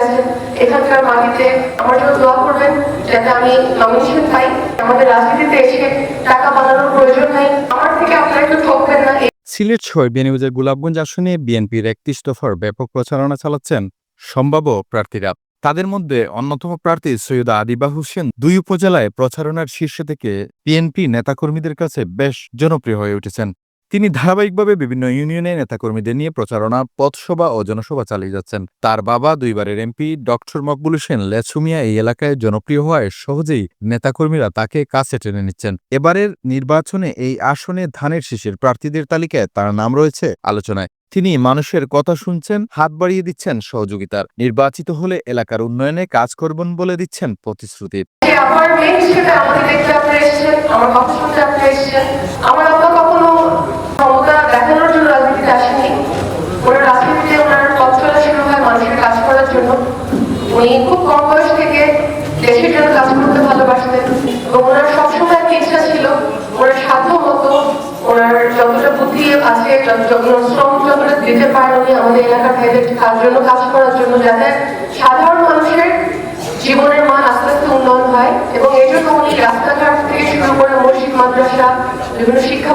আছেন, এখানকার মাটিতে আমার জন্য দোয়া করবেন যাতে আমি নমিনেশন পাই। আমাদের রাজনীতিতে এসে টাকা বানানোর প্রয়োজন নেই। আমার থেকে আপনারা একটু না। সিলেট ছয় বিয়ানীবাজার গোলাপগঞ্জ আসনে বিএনপির একত্রিশ দফার ব্যাপক প্রচারণা চালাচ্ছেন সম্ভাব্য প্রার্থীরা। তাদের মধ্যে অন্যতম প্রার্থী সৈয়দা আদিবা হোসেন দুই উপজেলায় প্রচারণার শীর্ষে থেকে বিএনপি নেতাকর্মীদের কাছে বেশ জনপ্রিয় হয়ে উঠেছেন। তিনি ধারাবাহিকভাবে বিভিন্ন ইউনিয়নের নেতাকর্মীদের নিয়ে প্রচারণা, পথসভা ও জনসভা চালিয়ে যাচ্ছেন। তার বাবা দুইবারের এমপি, ডক্টর মকবুল হোসেন লেছুমিয়া এই এলাকায় জনপ্রিয় হওয়ায় সহজেই নেতাকর্মীরা তাকে কাছে টেনে নিচ্ছেন। এবারের নির্বাচনে এই আসনে ধানের শীষের প্রার্থীদের তালিকায় তার নাম রয়েছে আলোচনায়। তিনি মানুষের কথা শুনছেন, হাত বাড়িয়ে দিচ্ছেন সহযোগিতার। নির্বাচিত হলে এলাকার উন্নয়নে কাজ করবেন বলে দিচ্ছেন প্রতিশ্রুতি। দেশের জন্য কাজ করতে ভালোবাসতেন এবং ওনার সবসময় একটা ইচ্ছা ছিল, ওনার মতো ওনার যতটা বুদ্ধি আছে যত শ্রম যতটা দিতে পারেন উনি আমাদের এলাকার ভাইদের জন্য, কাজ করার জন্য, যাতে সাধারণ মানুষের জীবনের মান আস্তে আস্তে উন্নয়ন হয় এবং এই জন্য উনি রাস্তাঘাট থেকে শুরু করে মসজিদ, মাদ্রাসা, বিভিন্ন শিক্ষা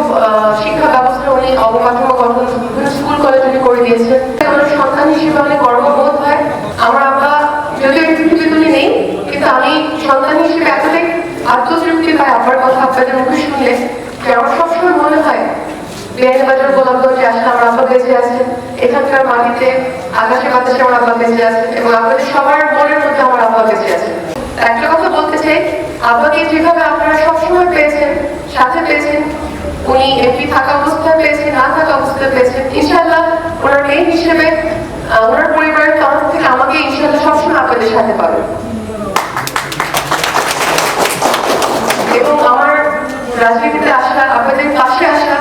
শিক্ষা ব্যবস্থা উনি অবকাঠামো গঠন বিভিন্ন স্কুল, কলেজ উনি করে দিয়েছেন। সন্তান হিসেবে অনেক গর্ববোধ হয়। আমার আব্বা যদিও এই পৃথিবীতে নেই কিন্তু আমি সন্তান হিসেবে এতটাই আত্মতৃপ্তি পাই আব্বার কথা আপনাদের মুখে শুনলে যে আমার সবসময় মনে হয় বিয়ানীবাজার গোলাপগঞ্জে আসলে আমার আব্বা বেঁচে আছেন এখানকার মাটিতে, আকাশে বাতাসে আমার আব্বা বেঁচে আছেন এবং আপনাদের সবার মনের মধ্যে আমার আব্বা বেঁচে আছেন। একটা কথা বলতে চাই, আব্বাকে যেভাবে আপনারা সবসময় পেয়েছেন, সাথে পেয়েছেন, উনি এমপি থাকা অবস্থায় পেয়েছেন, না থাকা অবস্থায় পেয়েছেন ইনশাল্লাহ ওনার মেয়ে হিসেবে ওনার পরিবারের তরফ থেকে আমাকে ইনশাল্লাহ সবসময় আপনাদের সাথে পাবেন এবং আমার রাজনীতিতে আসা আপনাদের পাশে আসা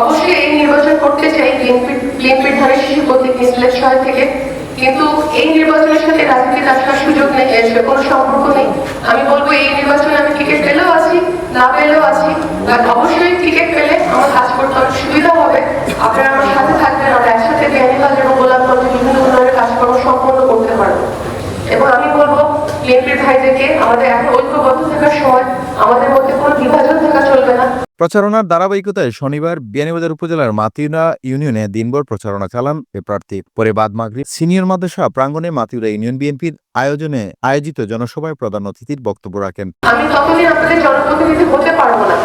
অবশ্যই এই নির্বাচন করতে চাই বিএনপি বিএনপির ধারে শিশু প্রতীক সিলেট শহর থেকে। কিন্তু এই নির্বাচনের সাথে রাজনীতিতে আসার সুযোগ নেই কোনো সম্পর্ক নেই। আমি বলব, এই নির্বাচনে আমি টিকিট পেলেও আছি, না পেলেও আছি। বাট অবশ্যই টিকিট পেলে আমার কাজ করতে অনেক সুবিধা হবে। আপনারা আমার সাথে থাকবেন, আমরা একসাথে বিয়ানীবাজার এবং গোলাপগঞ্জে বিভিন্ন উন্নয়নের কাজকর্ম সম্পন্ন করতে পারব। এবং আমি বলব বিএনপির ভাইদেরকে আমাদের এখন ঐক্যবদ্ধ থাকার সময় আমাদের মধ্যে কোনো বিভাজন প্রচারণার ধারাবাহিকতায় শনিবার বিয়ানীবাজার উপজেলার মাতিউরা ইউনিয়নে দিনভর প্রচারণা চালান এ প্রার্থী। পরে বাদ মাগরিব সিনিয়র মাদ্রাসা প্রাঙ্গণে মাতিউরা ইউনিয়ন বিএনপির আয়োজনে আয়োজিত জনসভায় প্রধান অতিথির বক্তব্য রাখেন। আমি আপনাদের জনপ্রতিনিধি হতে না।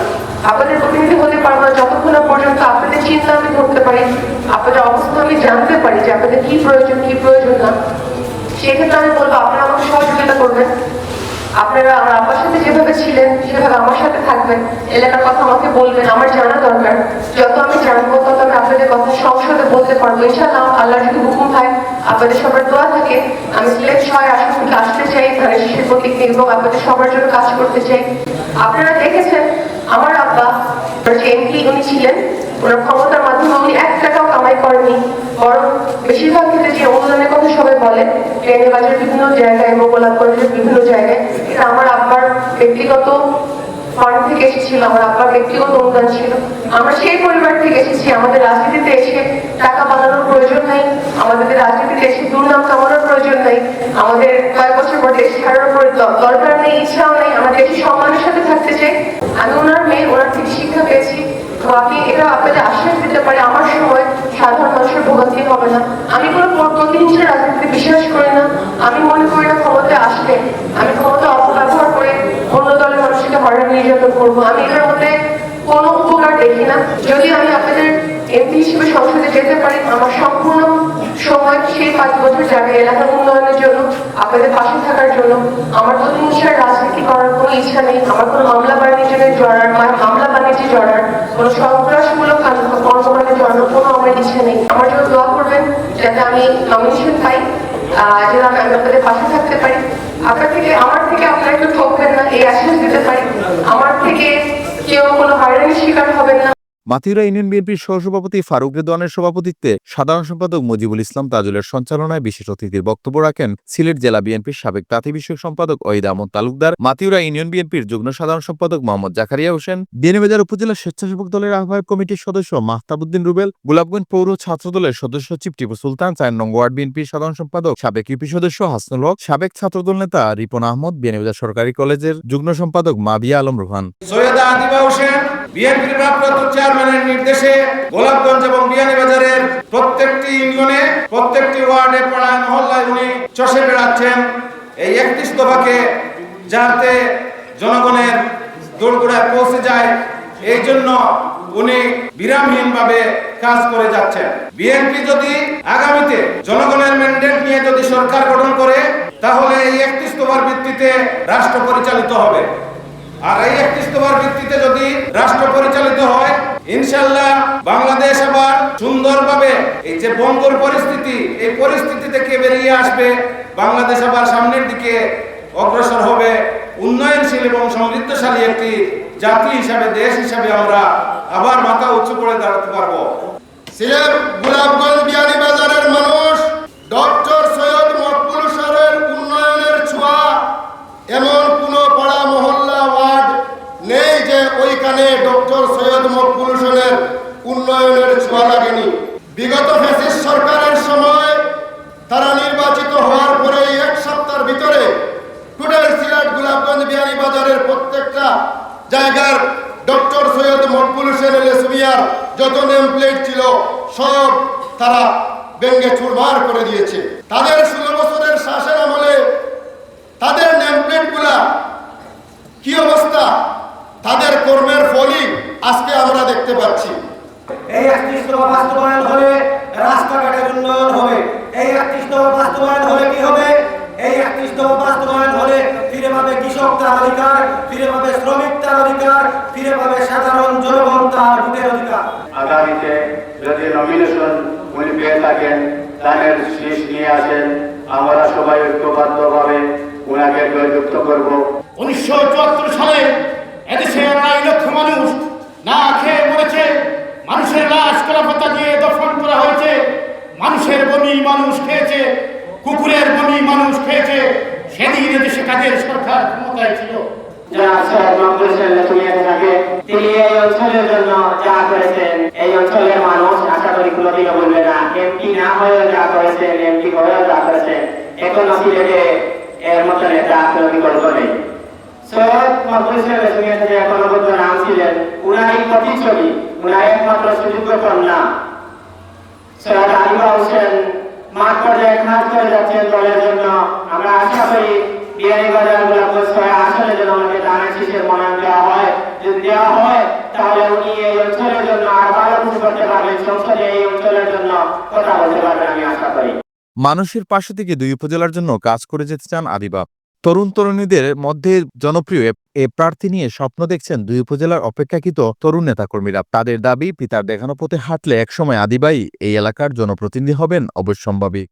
আপনাদের প্রতিনিধি হতে না যতক্ষণ না পর্যন্ত আপনাদের চিন্তা আমি ধরতে পারি, আপনাদের অবস্থা আমি জানতে পারি যে আপনাদের কি প্রয়োজন কি প্রয়োজন না। সেক্ষেত্রে আমি বলব, আপনারা আমাকে সহযোগিতা করবেন। আপনারা আমার আব্বার সাথে যেভাবে ছিলেন সেভাবে থাকবেন, এলাকার কথা আমাকে বলবেন, আমার জানা দরকার। যত আমি জানব, তত আমি আপনাদের কথা সংসদে বলতে পারব। ইনশাআল্লাহ আল্লাহ যদি হুকুম হয়, আপনাদের সবার দোয়া থাকে। আমি সিলেট ছয় আসন আসতে চাই, ধানের শিশুর প্রতীক এবং আপনাদের সবার জন্য কাজ করতে চাই। আপনারা দেখেছেন, আমার আব্বা এমপি উনি ছিলেন। ওনার ক্ষমতার মাধ্যমে উনি এক টাকাও কামাই করেনি বরং বেশিরভাগ ক্ষেত্রে যে অনুদানের কথা সবাই বলে, ট্রেনে বাজার বিভিন্ন জায়গায় এবং গোলাপগঞ্জের বিভিন্ন জায়গায়, এটা আমার আব্বার ব্যক্তিগত ফান্ড থেকে এসেছিল, আমার আব্বার ব্যক্তিগত অনুদান ছিল। আমরা সেই পরিবার থেকে এসেছি, আমাদের রাজনীতিতে এসে টাকা বানানোর প্রয়োজন নেই, আমাদের রাজনীতিতে এসে দুর্নাম কামানোর প্রয়োজন নেই, আমাদের কয়েক বছর পর দেশ ছাড়ার দরকার নেই, ইচ্ছাও নেই, আমরা দেশে সম্মানের সাথে থাকতে চাই। আমি ওনার মেয়ে, ওনার থেকে শিক্ষা পেয়েছি, তো আমি এটা আপনাদের আশ্বাস দিতে পারে, আমার সময় সাধারণ মানুষের ভোগান্তি হবে না। আমি কোনো প্র- প্রতিহিংসার রাজনীতিতে বিশ্বাস করি না, আমি মনে করি না ক্ষমতায় আসলে, আমি ক্ষমতা অপব্যবহার করে অন্য দলের মানুষকে হরান নির্যাতন করব। আমি এটার মধ্যে কোনো উপকার দেখি না। যদি আমি আপনাদের এমপি হিসেবে সংসদে যেতে পারি আমার সম্পূর্ণ সময় সেই পাঁচ বছর যাবে এলাকার উন্নয়নের জন্য আপনাদের পাশে থাকার জন্য। আমার প্রতিহিংসার রাজনীতি করার কোনো ইচ্ছা নেই আমার কোনো মামলা বাণিজ্যে জড়ার মামলা বাণিজ্যে জড়ার কোনো সন্ত্রাসমূলক কর্মকাণ্ডে জড়ানোর কোনো আমার ইচ্ছা নেই। আমার জন্য দোয়া করবেন যাতে আমি নমিনেশন পাই আহ, যেন আমি আপনাদের পাশে থাকতে পারি। আপনার থেকে আমার থেকে আপনারা একটু ঠকবেন না, এই আশ্বাস দিতে পারি। আমার থেকে কেউ কোনো হয়রানির শিকার হবেন না। মাতিউরা ইউনিয়ন বিএনপির সহসভাপতি ফারুক রেদওয়ানের সভাপতিত্বে সাধারণ সম্পাদক মুজিবুল ইসলাম তাজুলের সঞ্চালনায় বিশেষ অতিথির বক্তব্য রাখেন সিলেট জেলা বিএনপির সাবেক প্রার্থী বিষয়ক সম্পাদক ওহিদ আহমদ তালুকদার, মাতিউরা ইউনিয়ন বিএনপির যুগ্ম সাধারণ সম্পাদক মোহাম্মদ জাকারিয়া হোসেন বিয়ানীবাজার উপজেলা স্বেচ্ছাসেবক দলের আহ্বায়ক কমিটির সদস্য মাহতাবুদ্দিন রুবেল, গোলাপগঞ্জ পৌর ছাত্র দলের সদস্য সচিব টিপু সুলতান, চার নং ওয়ার্ড বিএনপির সাধারণ সম্পাদক সাবেক ইউপি সদস্য হাসনুল হক, সাবেক ছাত্রদল নেতা রিপন আহমদ বিয়ানীবাজার সরকারি কলেজের যুগ্ম সম্পাদক মাবিয়া আলম রোহান। আদিবা হোসেন, বিএনপির ভারপ্রাপ্ত চেয়ারম্যানের নির্দেশে গোলাপগঞ্জ এবং বিয়ানীবাজারের প্রত্যেকটি ইউনিয়নে, প্রত্যেকটি ওয়ার্ডে পাড়ায় মহল্লায় উনি চষে বেড়াচ্ছেন এই একত্রিশ দফাকে যাতে জনগণের দোরগোড়ায় পৌঁছে যায়। এই জন্য উনি বিরামহীনভাবে কাজ করে যাচ্ছেন। বিএনপি যদি আগামীতে জনগণের ম্যান্ডেট নিয়ে যদি সরকার গঠন করে, তাহলে এই একত্রিশ দফার ভিত্তিতে রাষ্ট্র পরিচালিত হবে। আর এই ইস্তফার ভিত্তিতে যদি রাষ্ট্র পরিচালিত হয় ইনশাল্লাহ বাংলাদেশ আবার সুন্দরভাবে এই যে বঙ্গর পরিস্থিতি, এই পরিস্থিতি থেকে বেরিয়ে আসবে। বাংলাদেশ আবার সামনের দিকে অগ্রসর হবে। উন্নয়নশীল এবং সমৃদ্ধশালী একটি জাতি হিসাবে, দেশ হিসাবে আমরা আবার মাথা উঁচু করে দাঁড়াতে পারব। সিলেট সৈয়দ মকবুল হোসেনের উন্নয়নের ছোঁয়া লাগেনি। বিগত সরকারের সময় তারা নির্বাচিত হওয়ার পরে এক সপ্তাহের ভিতরে সিলেট গোলাপগঞ্জ বিয়ানীবাজারের প্রত্যেকটা জায়গার ডক্টর সৈয়দ মকবুল লেসমিয়ার যত নেম প্লেট ছিল, সব তারা ব্যঙ্গে চুরমার করে দিয়েছে। তাদের ষোলো বছরের শাসন আমলে তাদের নেম প্লেটগুলা কি অবস্থা? তাদের কর্মের ফলই আজকে আমরা দেখতে পাচ্ছি। এই একত্রিশ দফা বাস্তবায়ন হলে রাস্তাঘাটের উন্নয়ন হবে। এই একত্রিশ দফা বাস্তবায়ন হলে কি হবে? এই একত্রিশ দফা বাস্তবায়ন হলে ফিরে পাবে কৃষক তার অধিকার ফিরে পাবে শ্রমিক তার অধিকার ফিরে পাবে সাধারণ জনগণ তার ভোটের অধিকার। আগামীতে যদি নমিনেশন উনি পেয়ে থাকেন দানের শীষ নিয়ে আসেন আমরা সবাই ঐক্যবদ্ধভাবে ওনাকে জয়যুক্ত করব। উনিশশো চুয়াত্তর সালে এদেশে আড়াই লক্ষ মানুষ না খেয়ে মরেছে, মানুষের লাশ কলাপাতা দিয়ে দফন করা হয়েছে, মানুষের বমি মানুষ খেয়েছে, কুকুরের বমি মানুষ খেয়েছে, সেদিন এদেশে কাদের সরকার ক্ষমতায় ছিল? এই অঞ্চলের এর মতো নেতা বিকল্প নেই। সৈয়দ এখনও নাম ছিলেন প্রতিচ্ছবি উনার কন্যা। সৈয়দ আলিমা হোসেন করে যাচ্ছেন দলের জন্য। আমরা আশা করি আমাকে দানা মনোনয়ন দেওয়া হয়। দেওয়া হয়, তাহলে উনি এই অঞ্চলের জন্য আর ভালো কিছু করতে সংসদে এই অঞ্চলের জন্য কথা বলতে আমি আশা করি। মানুষের পাশে থেকে দুই উপজেলার জন্য কাজ করে যেতে চান আদিবা তরুণ তরুণীদের মধ্যে জনপ্রিয় এ- প্রার্থী নিয়ে স্বপ্ন দেখছেন দুই উপজেলার অপেক্ষাকৃত তরুণ নেতাকর্মীরা। তাদের দাবি, পিতার দেখানো পথে হাঁটলে একসময় আদিবাই এই এলাকার জনপ্রতিনিধি হবেন অবশ্যম্ভাবী।